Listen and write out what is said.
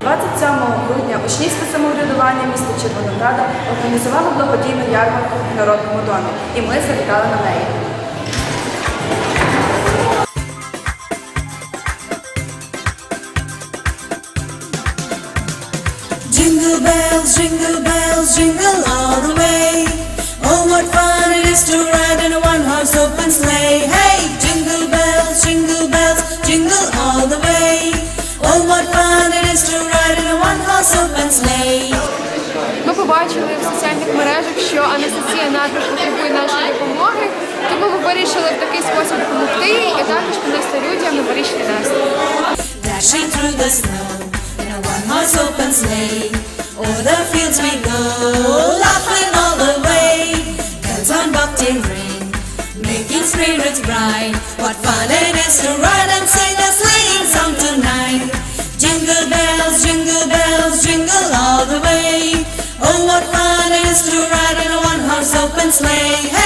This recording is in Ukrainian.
27 грудня учнівське самоврядування міста Червонограда організувало благодійну ярмарку в Народному домі, і ми завітали на неї. Jingle bells, jingle bells, jingle all the way. Oh, what fun it is to ride in a one-horse open sleigh. Побачили в соціальних мережах, що Анастасія надто потребує нашої допомоги, тому ми вирішили в такий спосіб їй і також принести людям tonight. Jingle bells, slay.